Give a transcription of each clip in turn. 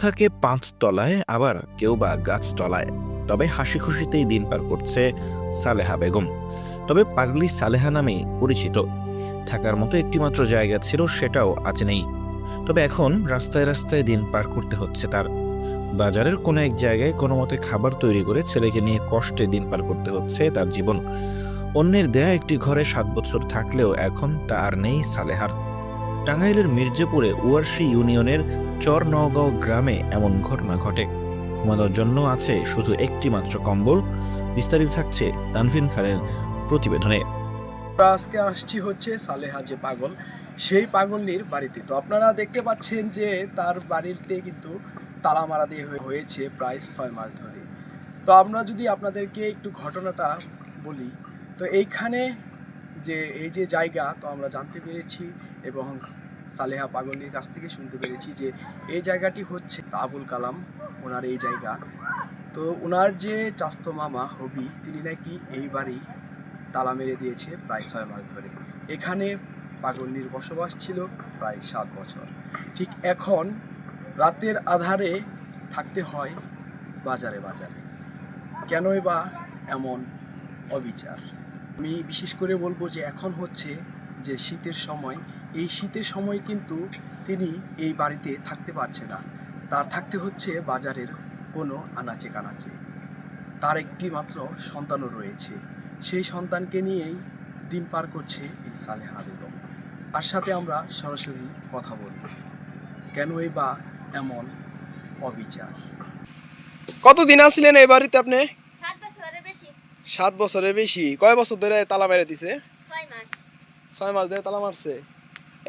থাকে পাঁচ তলায়, আবার কেউ বা গাছ তলায়। তবে হাসি খুশিতেই দিন পার করছে সালেহা বেগম। তবে পাগলি সালেহা নামে পরিচিত। থাকার মতো একটিমাত্র জায়গা ছিল, সেটাও আজ নেই। তবে এখন রাস্তায় রাস্তায় দিন পার করতে হচ্ছে তার। বাজারের কোনো এক জায়গায় কোনো মতে খাবার তৈরি করে ছেলেকে নিয়ে কষ্টে দিন পার করতে হচ্ছে তার জীবন। অন্যের দেয়া একটি ঘরে সাত বছর থাকলেও এখন তা আর নেই সালেহার। টাঙ্গাইলের মির্জাপুরে ওয়ারশি ইউনিয়নের চর নওগাঁও গ্রামে এমন ঘটনা ঘটে। ঘুমানোর জন্য আছে শুধু একটি মাত্র কম্বল। বিস্তারিত থাকছে তানভিন খানের প্রতিবেদনে। আজকে আসছি হচ্ছে সালেহা যে পাগল, সেই পাগলনির বাড়িতে। তো আপনারা দেখতে পাচ্ছেন যে তার বাড়িতে কিন্তু তালা মারা দিয়ে হয়ে- হয়েছে প্রায় ছয় মাস ধরে। তো আমরা যদি আপনাদেরকে একটু ঘটনাটা বলি, তো এইখানে যে, এই যে জায়গা, তো আমরা জানতে পেরেছি এবং সালেহা পাগলনির কাছ থেকে শুনতে পেরেছি যে এই জায়গাটি হচ্ছে আবুল কালাম, ওনার এই জায়গা। তো ওনার যে চাস্ত মামা হবি, তিনি নাকি এই বাড়ি তালা মেরে দিয়েছে প্রায় ছয় মাস ধরে। এখানে পাগলনির বসবাস ছিল প্রায় সাত বছর। ঠিক এখন রাতের আধারে থাকতে হয় বাজারে বাজারে। কেনই বা এমন অবিচার? আমি বিশেষ করে বলব যে এখন হচ্ছে যে শীতের সময় এই শীতের সময় কিন্তু তিনি এই বাড়িতে থাকতে পারছে না। তার থাকতে হচ্ছে বাজারের কোনো আনাচে কানাচে। তার একটি মাত্র সন্তানও রয়েছে। সেই সন্তানকে নিয়েই দিন পার করছে এই সালেহা বেগম। তার সাথে আমরা সরাসরি কথা বলব। কেনই বা এমন অবিচার? কতদিন আসলেন এই বাড়িতে আপনি? সাত বছরের বেশি। সাত বছরের বেশি। কয় বছর ধরে তালা মেরে দিছে? ছয় মাস। ছয় মাস ধরে তালা মারছে।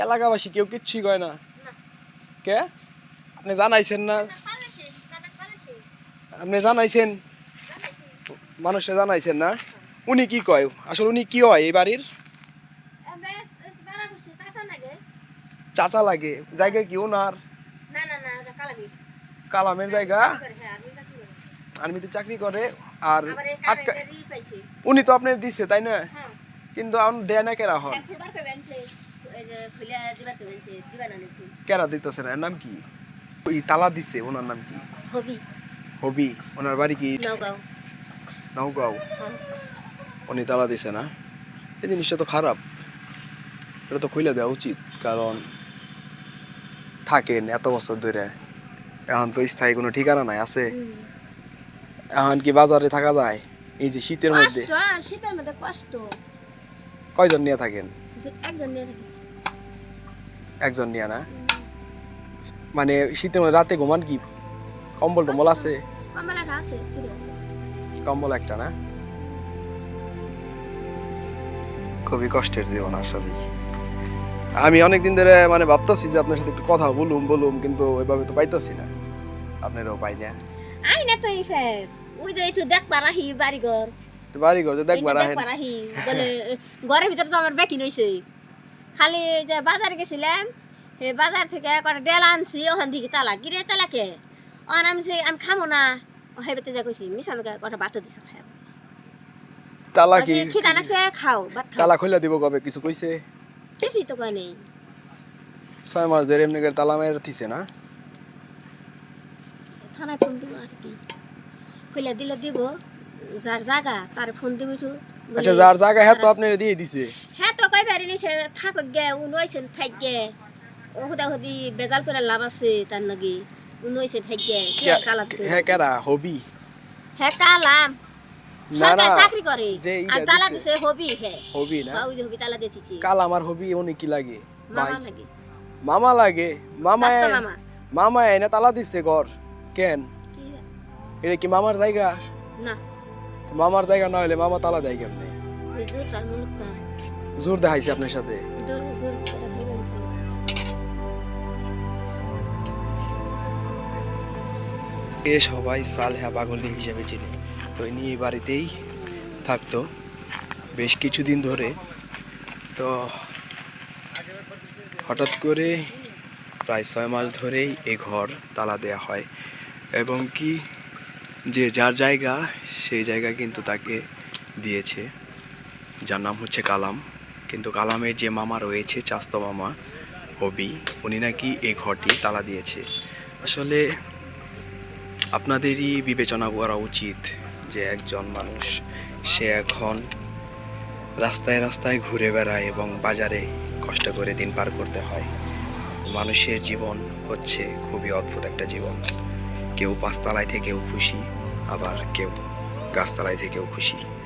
এলাকাবাসী কেউ কিচ্ছুই কয় না। কে? আপনি জানাইছেন না? আপনি জানাইছেন? মানুষে জানাইছেন না? উনি কি কয়? আসলে উনি কি হয় এই বাড়ির? চাচা লাগে। জায়গা কি ওনার? কালামের জায়গা? হ্যাঁ আর্মিতে চাকরি করে। আর উনি তো আপনার দিচ্ছে তাই না? হ্যাঁ। কিন্তু আম দেয় না কেরা হন কেরা দিতেছে না? এর নাম কি? ওই তালা দিচ্ছে ওনার নাম কি? হবি। হবি ওনার বাড়ি কি? নগাঁও নৌগাঁও হ্যাঁ। উনি তালা দিছে না? এই জিনিসটা তো খারাপ। এটা তো খুলে দেওয়া উচিত কারণ থাকেন এত বছর ধরে এখন তো স্থায়ী কোনো ঠিকানা নাই আছে? এখন কি বাজারে থাকা যায়? এই যে শীতের মধ্যে শীতের মধ্যে কষ্ট। কয়জন নিয়ে থাকেন? একজন নিয়ে থাকি। একজন নিয়ে না। মানে শীতের মধ্যে রাতে ঘুমান কি? কম্বল টম্বল আছে? কম্বল একটা না? খুবই কষ্টের জীবন আসলে। আমি অনেকদিন ধরে মানে ভাবতেছি যে আপনার সাথে একটু কথা বলুম বলুম কিন্তু ওইভাবে তো পাইতেছি না। আপনারও পাই না। আই না তো ওই যে একটু দেখ পারাহি বাড়ি ঘর বাড়ি ঘর যে আহি বলে ঘরের ভিতরে তো আমার বেকি নইছে খালি যে বাজারে গেছিলাম সে বাজার থেকে কটা ডেল আনছি ওখান থেকে তালা গিরে তালাকে। ওখানে আমি যে আমি খামো না। হেবেতে যা কইছি মিশানো কটা ভাত দিছ খাই তালা কি খিদা নাকছে খাও ভাত খাও। তালা খুলে দিব কবে? কিছু কইছে? কিছুই তো কয় নেই। ছয় মাস ধরে এমনি করে তালা মেরে দিছে না? থানায় ফোন দিব আর কি। খুলে দিলে দিব যার জায়গা তার ফোন দিব একটু। বলে, আচ্ছা যার জায়গা হ্যাঁ তো আপনার দিয়ে দিছে। হ্যাঁ তো কই পারি নিছে থাক গে উনইছে থাক গে। ও হুদা হুদি বেজাল করে লাভ আছে তার নাকি উনইছে থাক গে কি আর কালা হ্যাঁ কেরা হবি? হ্যাঁ কালাম না না সরকার চাকরি করে আর তালা দিছে। দিছে হবি হে। হবি না? ওই হবি তালা দিয়েছি কাল আমার হবি উনি কি লাগে? মামা লাগে। মামা মামা। এনে তালা ঘর কেন? কি এটা কি মামার জায়গা? না। মামার জায়গা না হলে মামা তালা দেয় কেমনে? ওই জোর দেখাইছে আপনার সাথে। এ সবাই সালেহা পাগলি হিসেবে চিনি। তো ইনি এই বাড়িতেই থাকতো বেশ কিছুদিন ধরে। তো হঠাৎ করে প্রায় ছয় মাস ধরেই এই ঘর তালা দেয়া হয় এবং কি যে যার জায়গা সেই জায়গা কিন্তু তাকে দিয়েছে। যার নাম হচ্ছে কালাম। কিন্তু কালামের যে মামা রয়েছে, চাস্ত মামা, হবি, উনি নাকি এই ঘরটি তালা দিয়েছে। আসলে আপনাদেরই বিবেচনা করা উচিত যে একজন মানুষ, সে এখন রাস্তায় রাস্তায় ঘুরে বেড়ায় এবং বাজারে কষ্ট করে দিন পার করতে হয়। মানুষের জীবন হচ্ছে খুবই অদ্ভুত একটা জীবন। কেউ পাঁচতলায় থেকেও খুশি, আবার কেউ গাছতলায় থেকেও খুশি।